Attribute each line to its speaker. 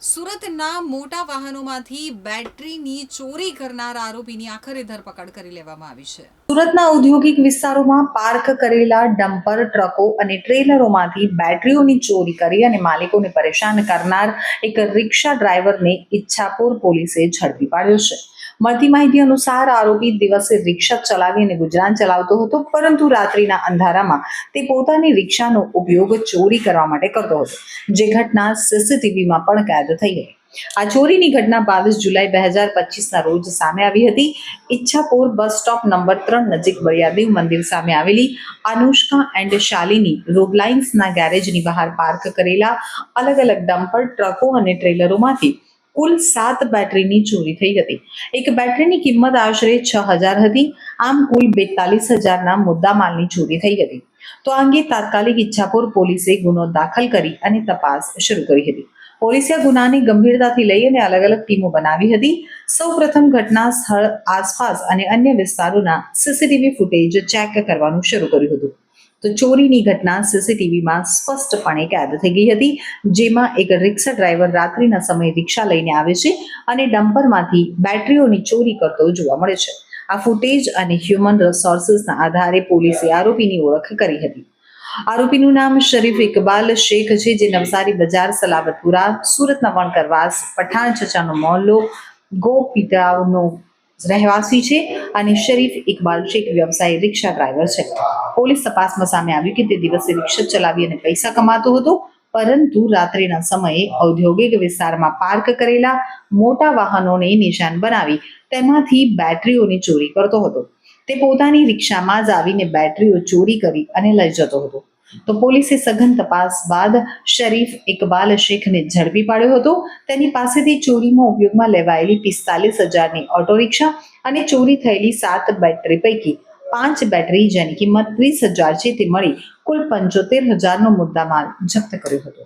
Speaker 1: સુરતના મોટા વાહનોમાંથી બેટરીની ચોરી કરનાર આરોપીની આખરે ધરપકડ કરી લેવામાં આવી છે.
Speaker 2: સુરતના ઔદ્યોગિક વિસ્તારોમાં પાર્ક કરેલા ડમ્પર, ટ્રકો અને ટ્રેલરોમાંથી બેટરીઓની ચોરી કરી અને માલિકોને પરેશાન કરનાર એક રિક્ષા ડ્રાઈવરને ઈચ્છાપુર પોલીસે ઝડપી પાડ્યો છે. મળતી માહિતી અનુસાર આરોપી દિવસે રિક્ષા ચલાવીને ગુજરાન ચલાવતો હતો, પરંતુ રાત્રિના અંધારામાં તે પોતાની રિક્ષાનો ઉપયોગ ચોરી કરવા માટે કરતો હતો, જે ઘટના સીસીટીવીમાં પણ કેદ થઈ ગઈ આ ચોરીની ઘટના બાવીસ જુલાઈ બે હજાર પચીસના રોજ સામે આવી હતી. ઈચ્છાપુર બસ સ્ટોપ નંબર ત્રણ નજીક બળિયાદેવ મંદિર સામે આવેલી અનુષ્કા એન્ડ શાલિની રોબલાઇન્સના ગેરેજની બહાર પાર્ક કરેલા અલગ અલગ ડમ્પર, ટ્રકો અને ટ્રેલરોમાંથી કુલ સાત બેટરીની ચોરી થઈ હતી. એક બેટરીની કિંમત આશરે છ હજાર હતી. આમ કુલ બેતાલીસ હજારના મુદ્દામાલની ચોરી થઈ હતી. તો આ અંગે તાત્કાલિક ઈચ્છાપુર પોલીસે ગુનો દાખલ કરી અને તપાસ શરૂ કરી હતી. પોલીસે ગુનાને ગંભીરતાથી લઈ અને અલગ અલગ ટીમો બનાવી હતી. સૌ પ્રથમ ઘટના સ્થળ આસપાસ અને અન્ય વિસ્તારોના સીસીટીવી ફૂટેજ ચેક કરવાનું શરૂ કર્યું હતું. તો ચોરીની ઘટના સીસીટીવીમાં સ્પષ્ટપણે કેદ થઈ ગઈ હતી, જેમાં એક રિક્ષા ડ્રાઈવર રાત્રિના સમયે રિક્ષા લઈને આવે છે અને ડમ્પરમાંથી બેટરીઓની ચોરી કરતો જોવા મળે છે. આ ફૂટેજ અને હ્યુમન રિસોર્સિસના આધારે પોલીસે આરોપીની ઓળખ કરી હતી. આરોપીનું નામ શરીફ ઇકબાલ શેખ છે, જે નવસારી બજાર સલાબતપુરા સુરતના વણકરવાસ, પઠાણ, ચચાનો મોહલ્લો, ગોપીતાવનો રહેવાસી છે અને શરીફ ઇકબાલ શેખ વ્યવસાયી રિક્ષા ડ્રાઈવર છે. પોલીસ તપાસમાં સામે આવ્યું કે તે દિવસે રિક્ષા ચલાવી અને પૈસા કમાતો હતો, પરંતુ રાત્રિના સમયે ઔદ્યોગિક વિસ્તારમાં પાર્ક કરેલા મોટા વાહનોને નિશાન બનાવી તેમાંથી બેટરીઓની ચોરી કરતો હતો. તે પોતાની રિક્ષામાં જ આવીને બેટરીઓ ચોરી કરી અને લઈ જતો હતો. તો પોલીસે સઘન તપાસ બાદ શરીફ ઇકબાલ શેખને ઝડપી પાડ્યો હતો. તેની પાસેથી ચોરીમાં ઉપયોગમાં લેવાયેલી પિસ્તાલીસ હજારની ઓટો રિક્ષા અને ચોરી થયેલી સાત બેટરી પૈકી પાંચ બેટરી જેની કિંમત ત્રીસ હજાર છે તે મળી કુલ પંચોતેર હજારનો મુદ્દામાલ જપ્ત કર્યો હતો.